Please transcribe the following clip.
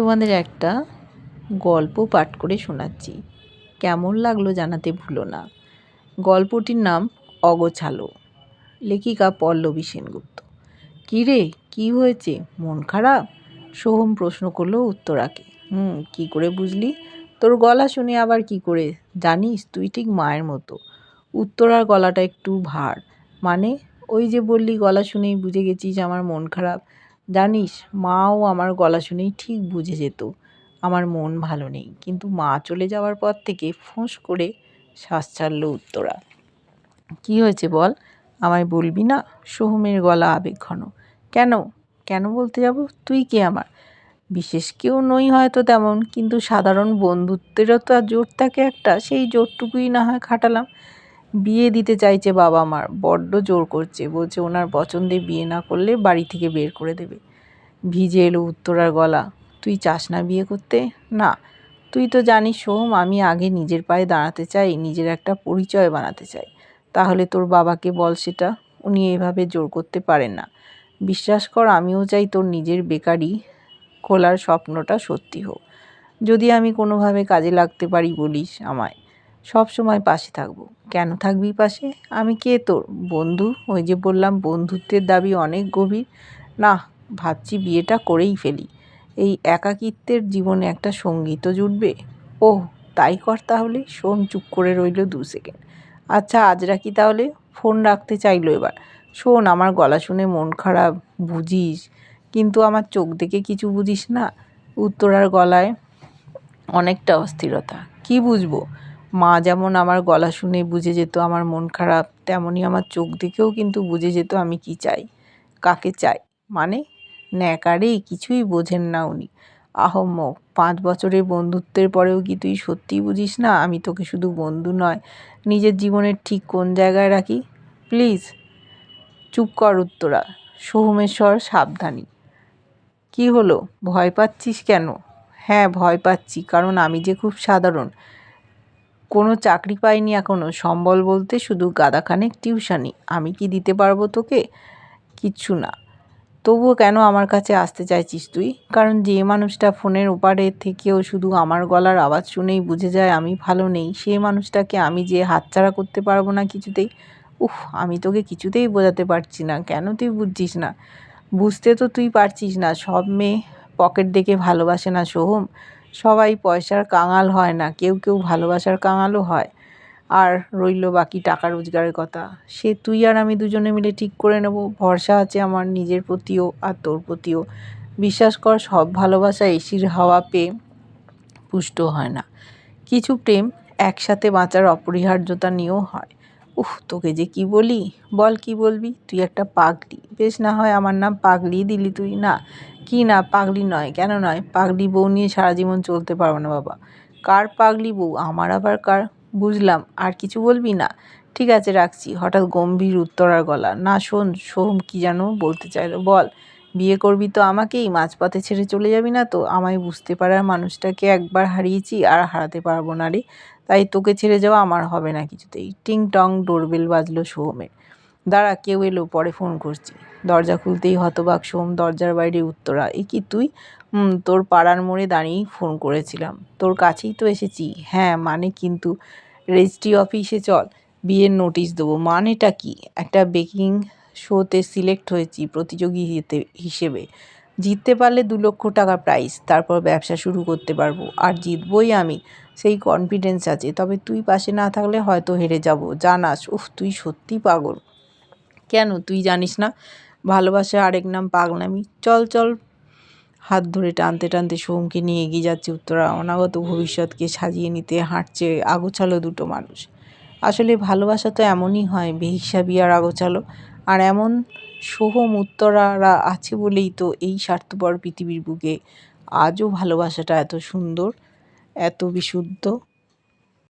তোমাদের একটা গল্প পাঠ করে শোনাচ্ছি। কেমন লাগল জানাতে ভুলো না। গল্পটির নাম অগোছালো। লেখিকা পল্লবী সেনগুপ্ত। কী রে কী হয়েছে? মন খারাপ? সোহম প্রশ্ন করল উত্তরাকে। হুম, কী করে বুঝলি? তোর গলা শুনে আবার কি করে? জানিস, তুই ঠিক মায়ের মতো। উত্তরার গলাটা একটু ভার। মানে ওই যে বললি গলা শুনেই বুঝে গেছিস আমার মন খারাপ। জানিস, মাও আমার গলা শুনেই ঠিক বুঝে যেত, আমার মন ভালো নেই। কিন্তু মা চলে যাওয়ার পর থেকে ফোঁস করে শ্বাস ছাড়ল উত্তরা। কী হয়েছে বল? আমায় বলবি না? সোহমের গলা আবেগঘন। কেন? কেন বলতে যাব? তুই কে আমার? বিশেষ কেউ নই হয়তো তেমন, কিন্তু সাধারণ বন্ধুত্বেরও তো জোর থাকে একটা, সেই জোরটুকুই না হয় খাটালাম। বিয়ে দিতে চাইছে বাবা মার, বড্ড জোর করছে। বলছে, ওনার পছন্দে বিয়ে না করলে বাড়ি থেকে বের করে দেবে। ভিজে এলো উত্তরার গলা। তুই চাস না বিয়ে করতে? না। তুই তো জানিস সোহম আমি আগে নিজের পায়ে দাঁড়াতে চাই, নিজের একটা পরিচয় বানাতে চাই। তাহলে তোর বাবাকে বল সেটা। উনি এভাবে জোর করতে পারেন না। বিশ্বাস কর, আমিও চাই তোর নিজের বেকারি খোলার স্বপ্নটা সত্যি হোক। যদি আমি কোনোভাবে কাজে লাগতে পারি বলিস আমায়। সব সময় পাশে থাকব। কেন থাকবি পাশে? আমি কে তোর? বন্ধু? ওই যে বললাম, বন্ধুত্বের দাবি অনেক গভীর। না, ভাবছি বিয়েটা করেই ফেলি। এই একাকিত্বের জীবনে একটা সঙ্গীতও জুটবে। ও তাই কর তাহলে। সোম চুপ করে রইল দু সেকেন্ড। আচ্ছা আজ রাখি তাহলে? ফোন রাখতে চাইলো এবার। শোন, আমার গলা শুনে মন খারাপ, বুঝিস। কিন্তু আমার চোখ দেখে কিছু বুঝিস না? উত্তরার গলায় অনেকটা অস্থিরতা। কি বুঝব? মা যেমন আমার গলা শুনে বুঝে যেত, আমার মন খারাপ তেমনই আমার চোখ দেখেও কিন্তু বুঝে যেত আমি কি চাই, কাকে চাই। মানে ন্যাকারে কিছুই বোঝেন না উনি। আহম্মক পাঁচ বছরের বন্ধুত্বের পরেও কি তুই সত্যিই বুঝিস না আমি তোকে শুধু বন্ধু নয়, নিজের জীবনের ঠিক কোন জায়গায় রাখি? প্লিজ, চুপ কর উত্তরা, সোহমেশ্বর সাবধানী। কি হলো, ভয় পাচ্ছিস কেন? হ্যাঁ ভয় পাচ্ছি, কারণ আমি যে খুব সাধারণ। কোনো চাকরি পাইনি এখনও সম্বল বলতে শুধু গাদাখানেক টিউশানি। আমি কি দিতে পারব তোকে? কিচ্ছু না। তবুও কেন আমার কাছে আসতে চাইছিস তুই? কারণ যে মানুষটা ফোনের ওপারে থেকেও শুধু আমার গলার আওয়াজ শুনেই বুঝে যায় আমি ভালো নেই। সেই মানুষটাকে আমি যে হাতছাড়া করতে পারব না কিছুতেই, উফ, আমি তোকে কিছুতেই বোঝাতে পারছি না। কেন তুই বুঝছিস না? বুঝতে তো তুই পারছিস না। সব মেয়ে পকেট দেখে ভালোবাসে না সোহম। সবাই পয়সার কাঙাল হয় না, কেউ কেউ ভালোবাসার কাঙালও হয়। আর রইল বাকি টাকা রোজগারের কথা। সে তুই আর আমি দুজনে মিলে ঠিক করে নেব, ভরসা আছে আমার নিজের প্রতিও আর তোর প্রতিও। বিশ্বাস কর, সব ভালোবাসা এসির হাওয়া পেয়ে পুষ্ট হয় না। কিছু প্রেম একসাথে বাঁচার অপরিহার্যতা নিয়েও হয়। উহ তোকে যে কি বলি? বল কি বলবি? তুই একটা পাগলি। বেশ না হয় আমার নাম পাগলি দিলি তুই, না। কি না পাগলি নয়, কেন নয়? পাগলি বউ নিয়ে সারা জীবন চলতে পারব না বাবা। কার পাগলি বউ? আমার আবার কার? বুঝলাম, আর কিছু বলবি না? ঠিক আছে, রাখছি। হঠাৎ গম্ভীর উত্তরার গলা। না, শোন সোহম কি যেন বলতে চাইলো। বল, বিয়ে করবি তো আমাকেই? মাঝপথে ছেড়ে চলে যাবি না তো? আমায় বুঝতে পারার মানুষটাকে একবার হারিয়েছি আর হারাতে পারব না রে। তাই তোকে ছেড়ে যাওয়া আমার হবে না কিছুতেই। টিং টং ডোরবেল বাজলো সোহমের দাঁড়া, কেউ এলো, পরে ফোন করছি। দরজা খুলতেই হতবাক সোম দরজার বাইরে উত্তরা, এ কি তুই? তোর পাড়ার মোড়ে দাঁড়িয়েই ফোন করেছিলাম। তোর কাছেই তো এসেছি। হ্যাঁ মানে কিন্তু রেজিস্ট্রি অফিসে চল, বিয়ের নোটিশ দেবো। মানেটা কি? একটা বেকিং শোতে সিলেক্ট হয়েছি প্রতিযোগী হিসেবে। জিততে পারলে দু লক্ষ টাকা প্রাইজ তারপর ব্যবসা শুরু করতে পারব। আর জিতবই আমি, সেই কনফিডেন্স আছে। তবে তুই পাশে না থাকলে হয়তো হেরে যাব। জানাস, উফ, তুই সত্যি পাগল। কেন? তুই জানিস না? ভালোবাসা আরেক নাম পাগলামি। চল চল। হাত ধরে টানতে টানতে সোমকে নিয়ে এগিয়ে যাচ্ছে উত্তরা। অনাগত ভবিষ্যৎকে সাজিয়ে নিতে হাঁটছে আগোছালো দুটো মানুষ। আসলে ভালোবাসা তো এমনই হয়, বেহিসাবি আর আগোছালো। আর এমন সোহম উত্তরারা আছে বলেই তো এই স্বার্থপর পৃথিবীর বুকে আজও ভালোবাসাটা এত সুন্দর, এত বিশুদ্ধ।